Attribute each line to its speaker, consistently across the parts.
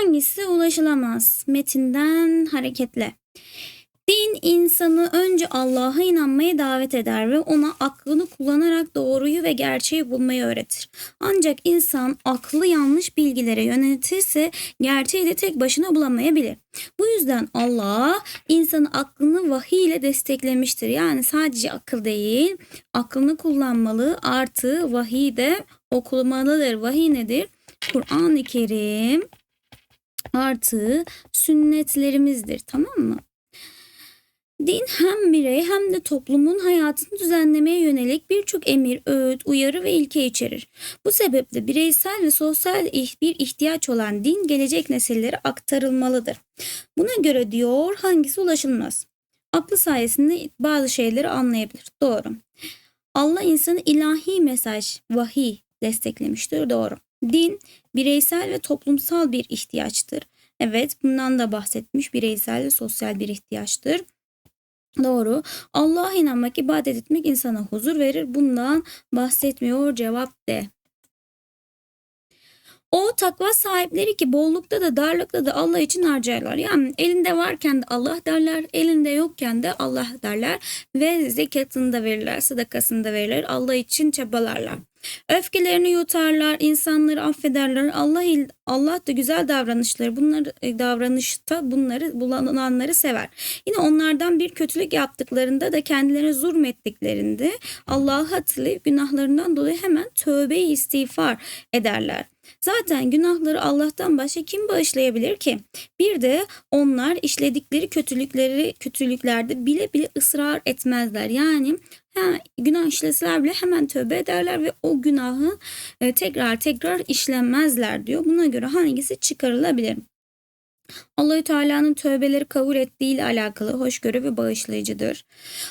Speaker 1: hangisi ulaşılamaz? Metinden hareketle. Din insanı önce Allah'a inanmaya davet eder ve ona aklını kullanarak doğruyu ve gerçeği bulmayı öğretir. Ancak insan aklı yanlış bilgilere yönetirse gerçeği de tek başına bulamayabilir. Bu yüzden Allah insanın aklını vahiy ile desteklemiştir. Yani sadece akıl değil, aklını kullanmalı artı vahiy de okumalıdır. Vahiy nedir? Kur'an-ı Kerim artı sünnetlerimizdir. Tamam mı? Din hem birey hem de toplumun hayatını düzenlemeye yönelik birçok emir, öğüt, uyarı ve ilke içerir. Bu sebeple bireysel ve sosyal bir ihtiyaç olan din gelecek nesillere aktarılmalıdır. Buna göre diyor hangisi ulaşılmaz? Aklı sayesinde bazı şeyleri anlayabilir. Doğru. Allah insanı ilahi mesaj, vahiy desteklemiştir. Doğru. Din bireysel ve toplumsal bir ihtiyaçtır. Evet bundan da bahsetmiş bireysel ve sosyal bir ihtiyaçtır. Doğru. Allah'a inanmak, ibadet etmek insana huzur verir. Bundan bahsetmiyor cevap D. O takva sahipleri ki bollukta da darlıkta da Allah için harcarlar. Yani elinde varken de Allah derler, elinde yokken de Allah derler ve zekatını da verirler, sadakasını da verirler. Allah için çabalarlar. Öfkelerini yutarlar, insanları affederler. Allah Allah da güzel davranışları, bunları e, davranışta bunları bulunanları sever. Yine onlardan bir kötülük yaptıklarında da kendilerine zulmettiklerinde Allah'ı hatırlayıp günahlarından dolayı hemen tövbe istiğfar ederler. Zaten günahları Allah'tan başka kim bağışlayabilir ki? Bir de onlar işledikleri kötülükleri kötülüklerde bile bile ısrar etmezler. Yani ha, günah işleseler bile hemen tövbe ederler ve o günahı e, tekrar tekrar işlemezler diyor. Buna göre hangisi çıkarılabilir? Allahü Teala'nın tövbeleri kabul ettiği ile alakalı hoşgörü ve bağışlayıcıdır.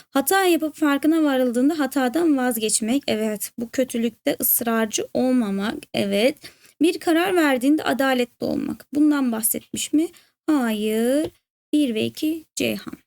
Speaker 1: Hata yapıp farkına varıldığında hatadan vazgeçmek. Evet. Bu kötülükte ısrarcı olmamak. Evet. Bir karar verdiğinde adaletli olmak. Bundan bahsetmiş mi? Hayır. 1 ve 2 Ceyhan.